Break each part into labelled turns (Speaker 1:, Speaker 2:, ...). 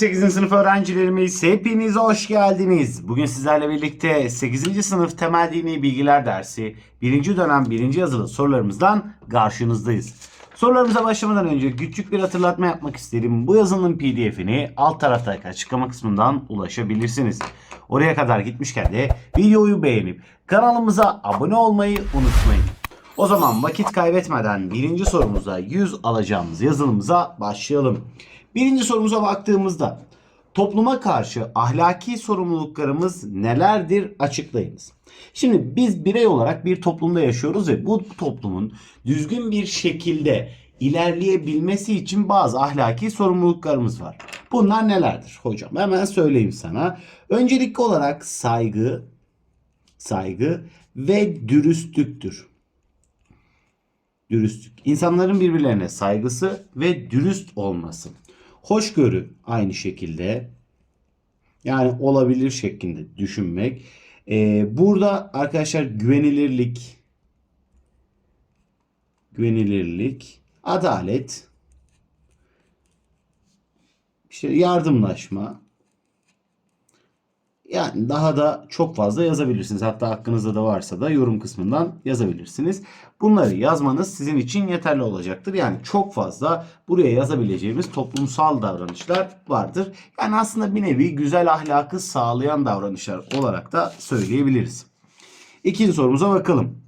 Speaker 1: 8. sınıf öğrencilerimiz hepiniz hoş geldiniz. Bugün sizlerle birlikte 8. sınıf temel dini bilgiler dersi 1. dönem 1. yazılı sorularımızdan karşınızdayız. Sorularımıza başlamadan önce küçük bir hatırlatma yapmak isterim. Bu yazının pdf'ini alt taraftaki açıklama kısmından ulaşabilirsiniz. Oraya kadar gitmişken de videoyu beğenip kanalımıza abone olmayı unutmayın. O zaman vakit kaybetmeden birinci sorumuza 100 alacağımız yazılımıza başlayalım. Birinci sorumuza baktığımızda topluma karşı ahlaki sorumluluklarımız nelerdir açıklayınız. Şimdi biz birey olarak bir toplumda yaşıyoruz ve bu toplumun düzgün bir şekilde ilerleyebilmesi için bazı ahlaki sorumluluklarımız var. Bunlar nelerdir hocam? Hemen söyleyeyim sana. Öncelikli olarak saygı, saygı ve dürüstlüktür dürüstlük. İnsanların birbirlerine saygısı ve dürüst olması. Hoşgörü aynı şekilde. Yani olabilir şeklinde düşünmek. Ee, burada arkadaşlar güvenilirlik, güvenilirlik, adalet, işte yardımlaşma, yani daha da çok fazla yazabilirsiniz. Hatta aklınızda da varsa da yorum kısmından yazabilirsiniz. Bunları yazmanız sizin için yeterli olacaktır. Yani çok fazla buraya yazabileceğimiz toplumsal davranışlar vardır. Yani aslında bir nevi güzel ahlakı sağlayan davranışlar olarak da söyleyebiliriz. İkinci sorumuza bakalım.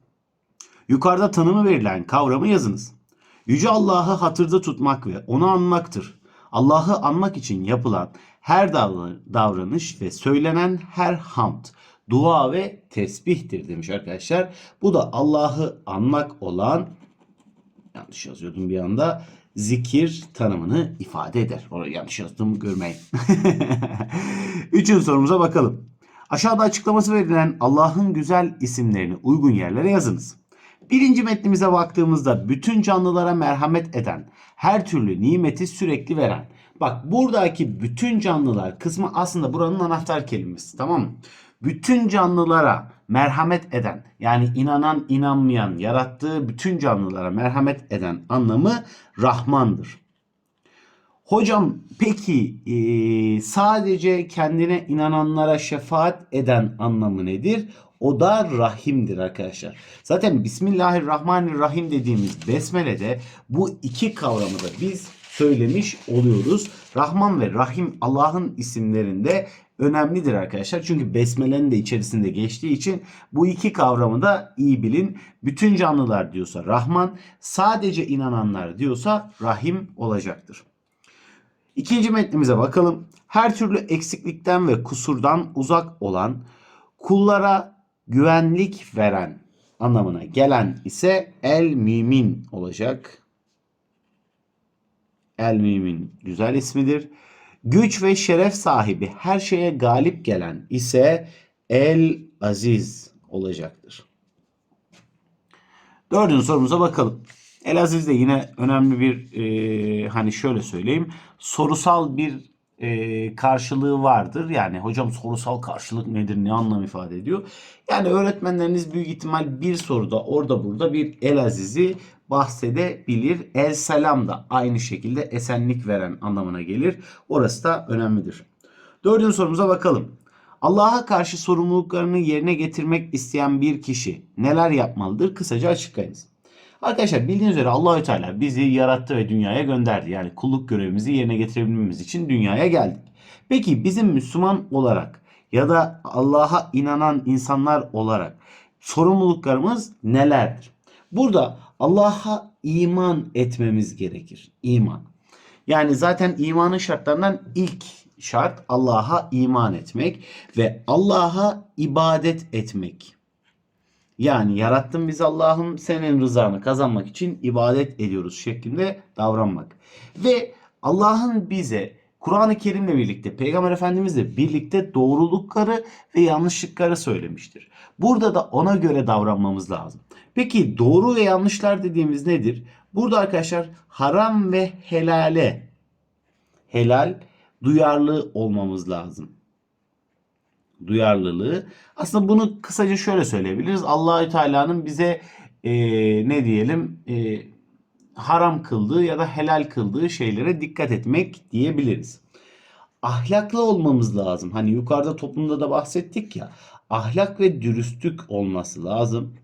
Speaker 1: Yukarıda tanımı verilen kavramı yazınız. Yüce Allah'ı hatırda tutmak ve onu anmaktır. Allah'ı anmak için yapılan her davranış ve söylenen her hamd, dua ve tesbihtir demiş arkadaşlar. Bu da Allah'ı anmak olan yanlış yazıyordum bir anda zikir tanımını ifade eder. Orada yanlış yazdım görmeyin. Üçüncü sorumuza bakalım. Aşağıda açıklaması verilen Allah'ın güzel isimlerini uygun yerlere yazınız. Birinci metnimize baktığımızda bütün canlılara merhamet eden, her türlü nimeti sürekli veren. Bak buradaki bütün canlılar kısmı aslında buranın anahtar kelimesi tamam mı? Bütün canlılara merhamet eden yani inanan inanmayan yarattığı bütün canlılara merhamet eden anlamı Rahmandır. Hocam peki e, sadece kendine inananlara şefaat eden anlamı nedir? O da rahimdir arkadaşlar. Zaten Bismillahirrahmanirrahim dediğimiz besmelede bu iki kavramı da biz söylemiş oluyoruz. Rahman ve Rahim Allah'ın isimlerinde önemlidir arkadaşlar. Çünkü besmelenin de içerisinde geçtiği için bu iki kavramı da iyi bilin. Bütün canlılar diyorsa Rahman, sadece inananlar diyorsa Rahim olacaktır. İkinci metnimize bakalım. Her türlü eksiklikten ve kusurdan uzak olan, kullara güvenlik veren anlamına gelen ise el mümin olacak. El mümin güzel ismidir. Güç ve şeref sahibi her şeye galip gelen ise el aziz olacaktır. Dördüncü sorumuza bakalım. El Aziz de yine önemli bir e, hani şöyle söyleyeyim sorusal bir e, karşılığı vardır. Yani hocam sorusal karşılık nedir ne anlam ifade ediyor? Yani öğretmenleriniz büyük ihtimal bir soruda orada burada bir El Aziz'i bahsedebilir. El Selam da aynı şekilde esenlik veren anlamına gelir. Orası da önemlidir. Dördüncü sorumuza bakalım. Allah'a karşı sorumluluklarını yerine getirmek isteyen bir kişi neler yapmalıdır? Kısaca açıklayınız. Arkadaşlar bildiğiniz üzere Allahü Teala bizi yarattı ve dünyaya gönderdi. Yani kulluk görevimizi yerine getirebilmemiz için dünyaya geldik. Peki bizim Müslüman olarak ya da Allah'a inanan insanlar olarak sorumluluklarımız nelerdir? Burada Allah'a iman etmemiz gerekir. İman. Yani zaten imanın şartlarından ilk şart Allah'a iman etmek ve Allah'a ibadet etmek. Yani yarattın biz Allah'ım senin rızanı kazanmak için ibadet ediyoruz şeklinde davranmak. Ve Allah'ın bize Kur'an-ı Kerim'le birlikte Peygamber Efendimizle birlikte doğrulukları ve yanlışlıkları söylemiştir. Burada da ona göre davranmamız lazım. Peki doğru ve yanlışlar dediğimiz nedir? Burada arkadaşlar haram ve helale helal duyarlı olmamız lazım duyarlılığı. Aslında bunu kısaca şöyle söyleyebiliriz. Allahü Teala'nın bize e, ne diyelim e, haram kıldığı ya da helal kıldığı şeylere dikkat etmek diyebiliriz. ahlaklı olmamız lazım. Hani yukarıda toplumda da bahsettik ya. Ahlak ve dürüstlük olması lazım.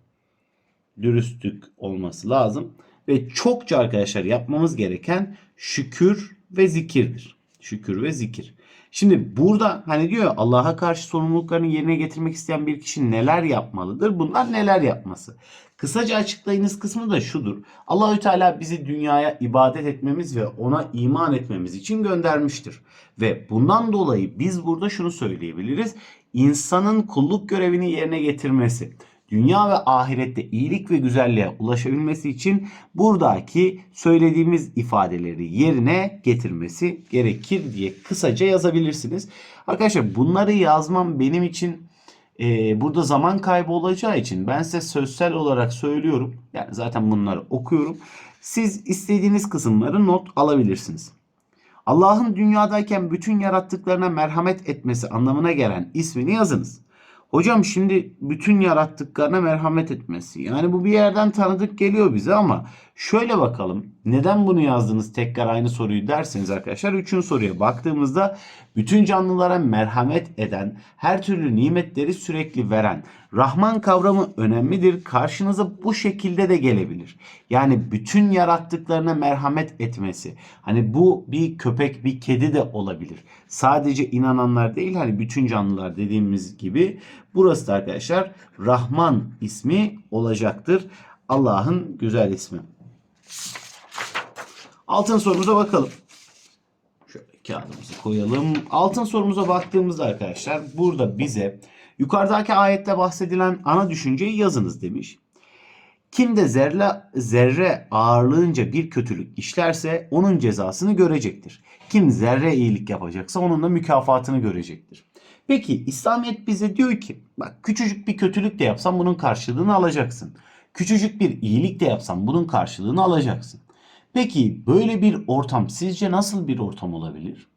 Speaker 1: Dürüstlük olması lazım. Ve çokça arkadaşlar yapmamız gereken şükür ve zikirdir. Şükür ve zikir. Şimdi burada hani diyor Allah'a karşı sorumluluklarını yerine getirmek isteyen bir kişi neler yapmalıdır? Bunlar neler yapması? Kısaca açıklayınız kısmı da şudur. Allahü Teala bizi dünyaya ibadet etmemiz ve ona iman etmemiz için göndermiştir. Ve bundan dolayı biz burada şunu söyleyebiliriz. İnsanın kulluk görevini yerine getirmesi, dünya ve ahirette iyilik ve güzelliğe ulaşabilmesi için buradaki söylediğimiz ifadeleri yerine getirmesi gerekir diye kısaca yazabilirsiniz. Arkadaşlar bunları yazmam benim için e, burada zaman kaybı olacağı için ben size sözsel olarak söylüyorum. Yani zaten bunları okuyorum. Siz istediğiniz kısımları not alabilirsiniz. Allah'ın dünyadayken bütün yarattıklarına merhamet etmesi anlamına gelen ismini yazınız. Hocam şimdi bütün yarattıklarına merhamet etmesi. Yani bu bir yerden tanıdık geliyor bize ama şöyle bakalım. Neden bunu yazdınız tekrar aynı soruyu derseniz arkadaşlar. Üçüncü soruya baktığımızda bütün canlılara merhamet eden, her türlü nimetleri sürekli veren, Rahman kavramı önemlidir. Karşınıza bu şekilde de gelebilir. Yani bütün yarattıklarına merhamet etmesi. Hani bu bir köpek, bir kedi de olabilir. Sadece inananlar değil hani bütün canlılar dediğimiz gibi. Burası da arkadaşlar Rahman ismi olacaktır. Allah'ın güzel ismi. Altın sorumuza bakalım. Şöyle kağıdımızı koyalım. Altın sorumuza baktığımızda arkadaşlar burada bize yukarıdaki ayette bahsedilen ana düşünceyi yazınız demiş. Kim de zerre, zerre ağırlığınca bir kötülük işlerse onun cezasını görecektir. Kim zerre iyilik yapacaksa onun da mükafatını görecektir. Peki İslamiyet bize diyor ki bak küçücük bir kötülük de yapsan bunun karşılığını alacaksın. Küçücük bir iyilik de yapsan bunun karşılığını alacaksın. Peki böyle bir ortam sizce nasıl bir ortam olabilir?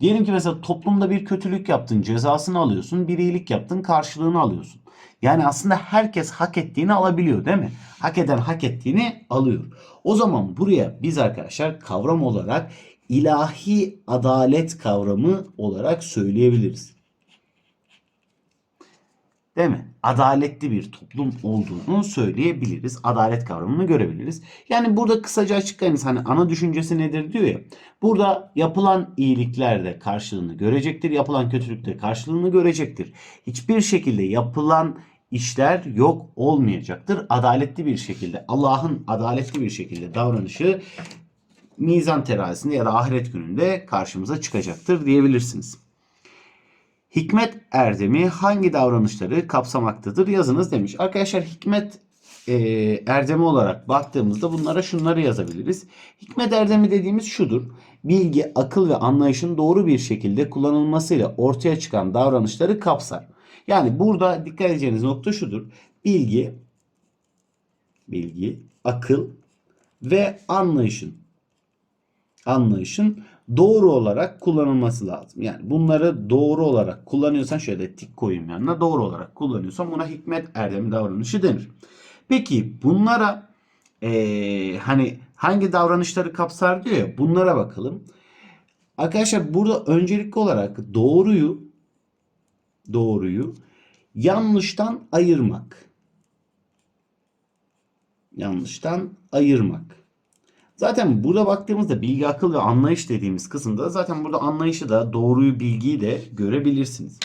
Speaker 1: Diyelim ki mesela toplumda bir kötülük yaptın, cezasını alıyorsun, bir iyilik yaptın, karşılığını alıyorsun. Yani aslında herkes hak ettiğini alabiliyor değil mi? Hak eden hak ettiğini alıyor. O zaman buraya biz arkadaşlar kavram olarak ilahi adalet kavramı olarak söyleyebiliriz. Değil mi? Adaletli bir toplum olduğunu söyleyebiliriz. Adalet kavramını görebiliriz. Yani burada kısaca açıklayınız. Hani ana düşüncesi nedir diyor ya. Burada yapılan iyilikler de karşılığını görecektir. Yapılan kötülük de karşılığını görecektir. Hiçbir şekilde yapılan işler yok olmayacaktır. Adaletli bir şekilde Allah'ın adaletli bir şekilde davranışı mizan terazisinde ya da ahiret gününde karşımıza çıkacaktır diyebilirsiniz. Hikmet erdemi hangi davranışları kapsamaktadır yazınız demiş. Arkadaşlar hikmet e, erdemi olarak baktığımızda bunlara şunları yazabiliriz. Hikmet erdemi dediğimiz şudur. Bilgi, akıl ve anlayışın doğru bir şekilde kullanılmasıyla ortaya çıkan davranışları kapsar. Yani burada dikkat edeceğiniz nokta şudur. Bilgi, bilgi, akıl ve anlayışın anlayışın doğru olarak kullanılması lazım. Yani bunları doğru olarak kullanıyorsan şöyle tik koyayım yanına doğru olarak kullanıyorsan buna hikmet erdemi davranışı denir. Peki bunlara ee, hani hangi davranışları kapsar diyor ya bunlara bakalım. Arkadaşlar burada öncelikli olarak doğruyu doğruyu yanlıştan ayırmak. Yanlıştan ayırmak. Zaten burada baktığımızda bilgi, akıl ve anlayış dediğimiz kısımda zaten burada anlayışı da doğruyu, bilgiyi de görebilirsiniz.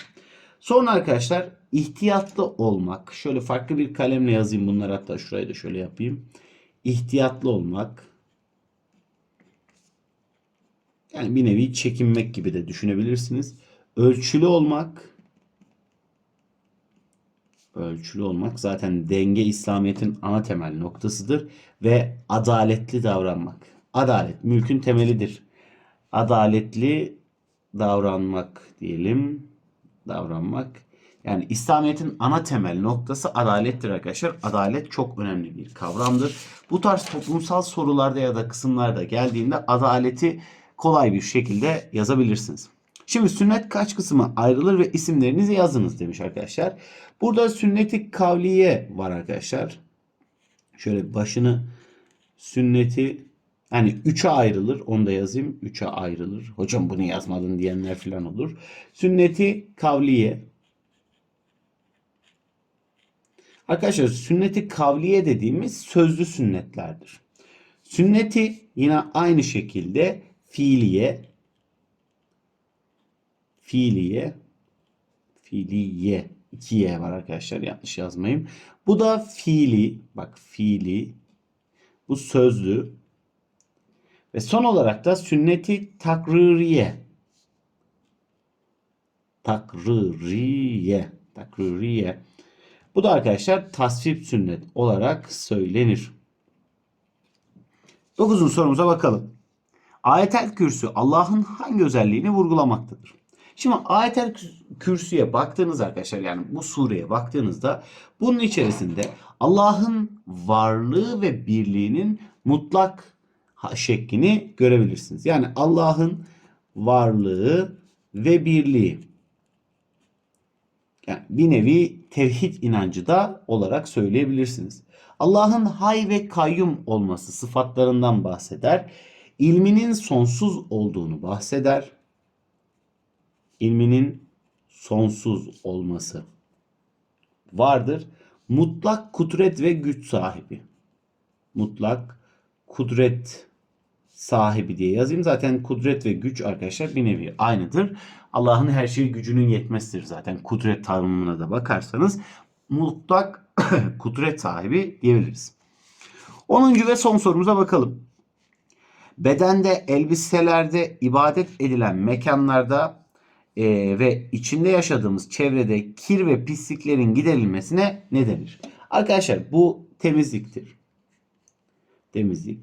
Speaker 1: Sonra arkadaşlar ihtiyatlı olmak. Şöyle farklı bir kalemle yazayım bunları hatta şurayı da şöyle yapayım. İhtiyatlı olmak. Yani bir nevi çekinmek gibi de düşünebilirsiniz. Ölçülü olmak. Ölçülü olmak zaten denge İslamiyet'in ana temel noktasıdır ve adaletli davranmak. Adalet mülkün temelidir. Adaletli davranmak diyelim. Davranmak. Yani İslamiyet'in ana temel noktası adalettir arkadaşlar. Adalet çok önemli bir kavramdır. Bu tarz toplumsal sorularda ya da kısımlarda geldiğinde adaleti kolay bir şekilde yazabilirsiniz. Şimdi sünnet kaç kısmı ayrılır ve isimlerinizi yazınız demiş arkadaşlar. Burada sünneti kavliye var arkadaşlar. Şöyle başını sünneti Yani 3'e ayrılır. Onu da yazayım. 3'e ayrılır. Hocam bunu yazmadın diyenler falan olur. Sünneti kavliye. Arkadaşlar sünneti kavliye dediğimiz sözlü sünnetlerdir. Sünneti yine aynı şekilde fiiliye fiiliye fiiliye 2y var arkadaşlar yanlış yazmayayım. Bu da fiili bak fiili bu sözlü ve son olarak da sünneti takririye takririye takririye bu da arkadaşlar tasvip sünnet olarak söylenir. Dokuzuncu sorumuza bakalım. Ayetel kürsü Allah'ın hangi özelliğini vurgulamaktadır? Şimdi ayetel kürsüye baktığınız arkadaşlar yani bu sureye baktığınızda bunun içerisinde Allah'ın varlığı ve birliğinin mutlak şeklini görebilirsiniz. Yani Allah'ın varlığı ve birliği. Yani bir nevi tevhid inancı da olarak söyleyebilirsiniz. Allah'ın hay ve kayyum olması sıfatlarından bahseder. İlminin sonsuz olduğunu bahseder. İlminin sonsuz olması vardır. Mutlak kudret ve güç sahibi. Mutlak kudret sahibi diye yazayım. Zaten kudret ve güç arkadaşlar bir nevi aynıdır. Allah'ın her şeye gücünün yetmesidir zaten. Kudret tanımına da bakarsanız mutlak kudret sahibi diyebiliriz. 10. ve son sorumuza bakalım. Bedende, elbiselerde, ibadet edilen mekanlarda e, ve içinde yaşadığımız çevrede kir ve pisliklerin giderilmesine ne denir? Arkadaşlar bu temizliktir. Temizlik.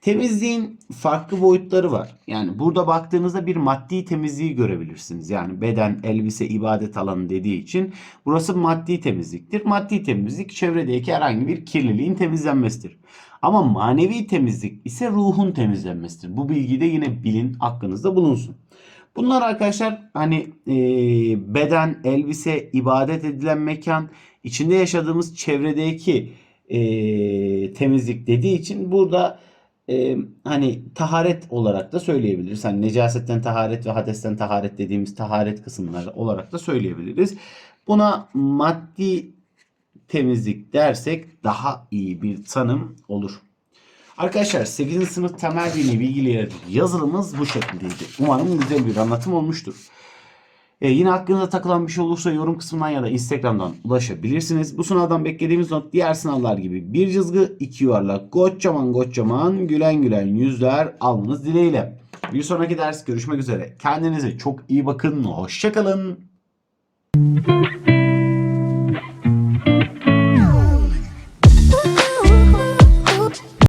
Speaker 1: Temizliğin farklı boyutları var. Yani burada baktığınızda bir maddi temizliği görebilirsiniz. Yani beden, elbise, ibadet alanı dediği için burası maddi temizliktir. Maddi temizlik çevredeki herhangi bir kirliliğin temizlenmesidir. Ama manevi temizlik ise ruhun temizlenmesidir. Bu bilgi de yine bilin, aklınızda bulunsun. Bunlar arkadaşlar hani e, beden, elbise, ibadet edilen mekan, içinde yaşadığımız çevredeki e, temizlik dediği için burada e, hani taharet olarak da söyleyebiliriz. Hani necasetten taharet ve hadesten taharet dediğimiz taharet kısımları olarak da söyleyebiliriz. Buna maddi temizlik dersek daha iyi bir tanım olur. Arkadaşlar 8. sınıf temel dini bilgileri yazılımımız bu şekildeydi. Umarım güzel bir anlatım olmuştur. Ee, yine aklınıza takılan bir şey olursa yorum kısmından ya da Instagram'dan ulaşabilirsiniz. Bu sınavdan beklediğimiz not diğer sınavlar gibi bir cızgı, iki yuvarlak, kocaman kocaman gülen gülen yüzler almanız dileğiyle. Bir sonraki ders görüşmek üzere. Kendinize çok iyi bakın. Hoşçakalın.